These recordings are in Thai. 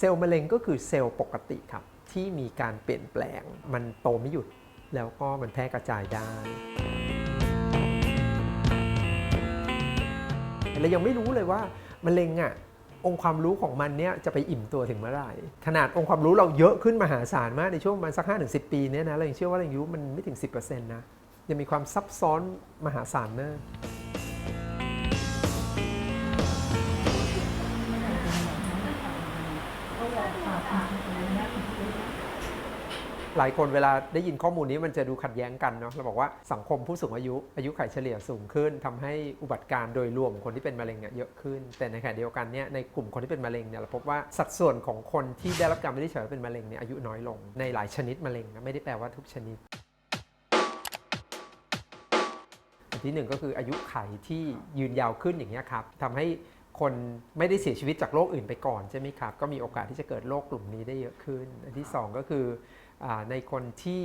เซลล์มะเร็งก็คือเซลล์ปกติครับ ที่มีการเปลี่ยนแปลง มันโตไม่หยุด แล้วก็มันแพร่กระจายได้เรายังไม่รู้เลยว่ามะเร็งอะองค์ความรู้ของมันเนี่ยจะไปอิ่มตัวถึงเมื่อไหร่ ขนาดองค์ความรู้เราเยอะขึ้นมหาศาลมากในช่วงประมาณสักห้าถึงสิปีเนี่ยนะเรายังเชื่อว่าเรายังรู้มันไม่ถึง 10%นะยังมีความซับซ้อนมหาศาลมาก หลายคนเวลาได้ยินข้อมูลนี้มันจะดูขัดแย้งกันเนาะเราบอกว่าสังคมผู้สูงอายุ อายุไขเฉลี่ยสูงขึ้นทำให้อุบัติการณ์โดยรวมของคนที่เป็นมะเร็งเนี่ยเยอะขึ้น แต่ในขณะเดียวกันเนี่ยในกลุ่มคนที่เป็นมะเร็งเนี่ยเราพบว่าสัดส่วนของคนที่ได้รับการวินิจฉัยว่าเป็นมะเร็งเนี่ยอายุน้อยลง ในหลายชนิดมะเร็งนะไม่ได้แปลว่าทุกชนิดอันที่หนึ่งก็คืออายุไขที่ยืนยาวขึ้นอย่างนี้ยครับทำให้คนไม่ได้เสียชีวิตจากโรคอื่นไปก่อนใช่ไหมครับ ก็มีโอกาสที่จะเกิดโรคกลุ่มนี้ได้เยอะขึ้น อันที่สองก็คือ ในคนที่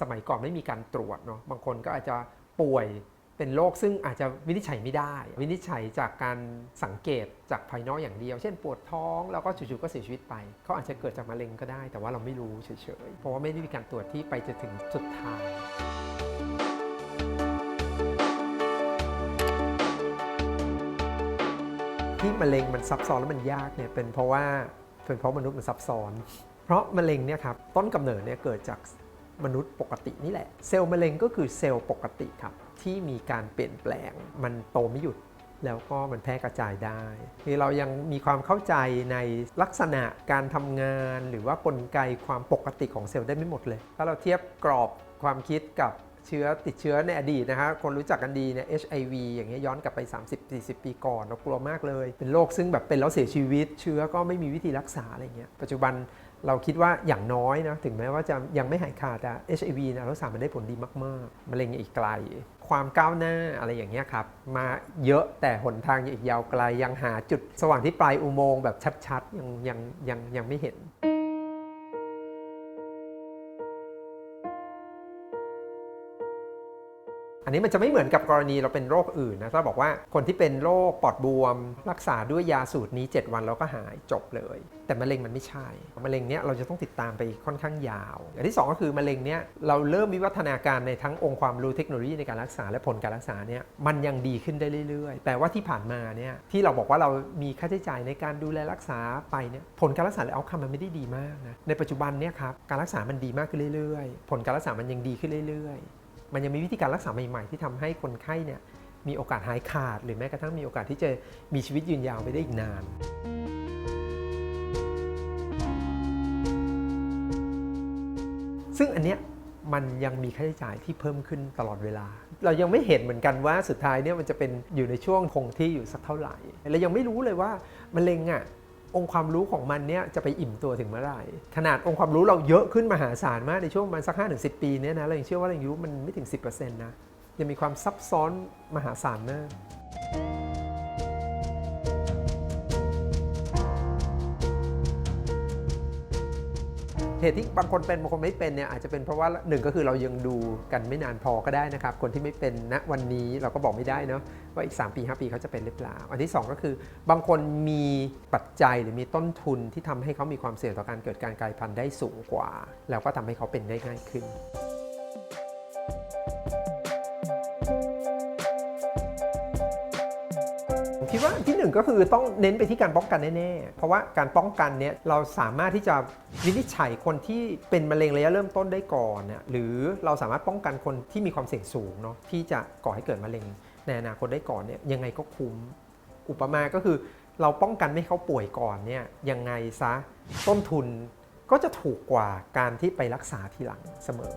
สมัยก่อนไม่มีการตรวจเนาะบางคนก็อาจจะป่วยเป็นโรคซึ่งอาจจะวินิจฉัยไม่ได้ วินิจฉัยจากการสังเกตจากภายนอกอย่างเดียว เช่นปวดท้องแล้วก็จู่ๆก็เสียชีวิตไป เขาอาจจะเกิดจากมะเร็งก็ได้ แต่ว่าเราไม่รู้เฉยๆ เพราะว่าไม่ได้มีการตรวจที่ไปจนถึงสุดทางที่มะเร็งมันซับซ้อนแล้วมันยากเนี่ยเป็นเพราะว่าเป็นเพราะมนุษย์มันซับซ้อน เพราะมะเร็งเนี่ยครับต้นกำเนิดเนี่ยเกิดจากมนุษย์ปกตินี่แหละ เซลล์มะเร็งก็คือเซลล์ปกติครับ ที่มีการเปลี่ยนแปลง มันโตไม่หยุดแล้วก็มันแพร่กระจายได้คือเรายังมีความเข้าใจในลักษณะการทำงาน หรือว่ากลไกความปกติของเซลล์ได้ไม่หมดเลย ถ้าเราเทียบกรอบความคิดกับเชื้อติดเชื้อในอดีตนะฮะคนรู้จักกันดีเนี่ย HIV อย่างเงี้ยย้อนกลับไป 30-40 ปีก่อนเรากลัวมากเลย เป็นโรคซึ่งแบบเป็นแล้วเสียชีวิต เชื้อก็ไม่มีวิธีรักษาอะไรเงี้ยปัจจุบัน เราคิดว่าอย่างน้อยนะถึงแม้ว่าจะยังไม่หายขาดแต่ HIV นะรักษามันได้ผลดีมากๆมะเร็งอีกไกล ความก้าวหน้าอะไรอย่างเงี้ยครับ มาเยอะแต่หนทางยังอีกยาวไกลยังหาจุดสว่างที่ปลายอุโมงค์แบบชัดๆ ยังยังยังยังไม่เห็น อันนี้มันจะไม่เหมือนกับกรณีเราเป็นโรคอื่นนะถ้าบอกว่าคนที่เป็นโรคปอดบวม รักษาด้วยยาสูตรนี้ 7 วันแล้วก็หายจบเลย แต่มะเร็งมันไม่ใช่มะเร็งเนี้ยเราจะต้องติดตามไปค่อนข้างยาว อันที่ 2 ก็คือมะเร็งเนี้ยเราเริ่มวิวัฒนาการในทั้งองค์ความรู้เทคโนโลยีในการรักษาและผลการรักษาเนี่ยมันยังดีขึ้นได้เรื่อย ๆ แต่ว่าที่ผ่านมาเนี่ยที่เราบอกว่าเรามีค่าใช้จ่ายในการดูแลรักษาไปเนี่ยผลการรักษาและเอาคำมันไม่ได้ดีมากนะในปัจจุบันเนี่ยครับการรักษามันดีมากขึ้นเรื่อยๆ ผลการรักษามันยังดีขึ้นเรื่อยๆ มันยังมีวิธีการรักษาใหม่ๆ ที่ทำให้คนไข้เนี่ยมีโอกาสหายขาด หรือแม้กระทั่งมีโอกาสที่จะมีชีวิตยืนยาวไปได้อีกนาน ซึ่งอันเนี้ยมันยังมีค่าใช้จ่ายที่เพิ่มขึ้นตลอดเวลา เรายังไม่เห็นเหมือนกันว่าสุดท้ายเนี่ยมันจะเป็นอยู่ในช่วงคงที่อยู่สักเท่าไหร่เรายังไม่รู้เลยว่ามะเร็งอะ องค์ความรู้ของมันเนี่ยจะไปอิ่มตัวถึงเมื่อไหร่ ขนาดองค์ความรู้เราเยอะขึ้นมหาศาลมากในช่วงประมาณสักห้าถึงสิปีเนี่ยนะเรายังเชื่อว่าเรายังรู้มันไม่ถึง 10%นะยังมีความซับซ้อนมหาศาลมาก เหตุที่บางคนเป็นบางคนไม่เป็นเนี่ยอาจจะเป็นเพราะว่าหนึ่งก็คือเรายังดูกันไม่นานพอก็ได้นะครับ คนที่ไม่เป็นณวันนี้เราก็บอกไม่ได้เนาะว่าอีก 3 ปี 5 ปีเขาจะเป็นหรือเปล่า อันที่ 2 ก็คือบางคนมีปัจจัยหรือมีต้นทุนที่ทำให้เขามีความเสี่ยงต่อการเกิดการกลายพันธุ์ได้สูงกว่า แล้วก็ทำให้เขาเป็นได้ง่ายขึ้น คิดว่าที่หนึ่งก็คือต้องเน้นไปที่การป้องกันแน่ๆ เพราะว่าการป้องกันเนี่ยเราสามารถที่จะวินิจฉัยคนที่เป็นมะเร็งระยะเริ่มต้นได้ก่อนเนี่ยหรือเราสามารถป้องกันคนที่มีความเสี่ยงสูงเนาะที่จะก่อให้เกิดมะเร็งในอนาคตได้ก่อนเนี่ยยังไงก็คุ้ม อุปมาก็คือเราป้องกันไม่ให้เขาป่วยก่อนเนี่ยยังไงซะต้นทุนก็จะถูกกว่าการที่ไปรักษาทีหลังเสมอ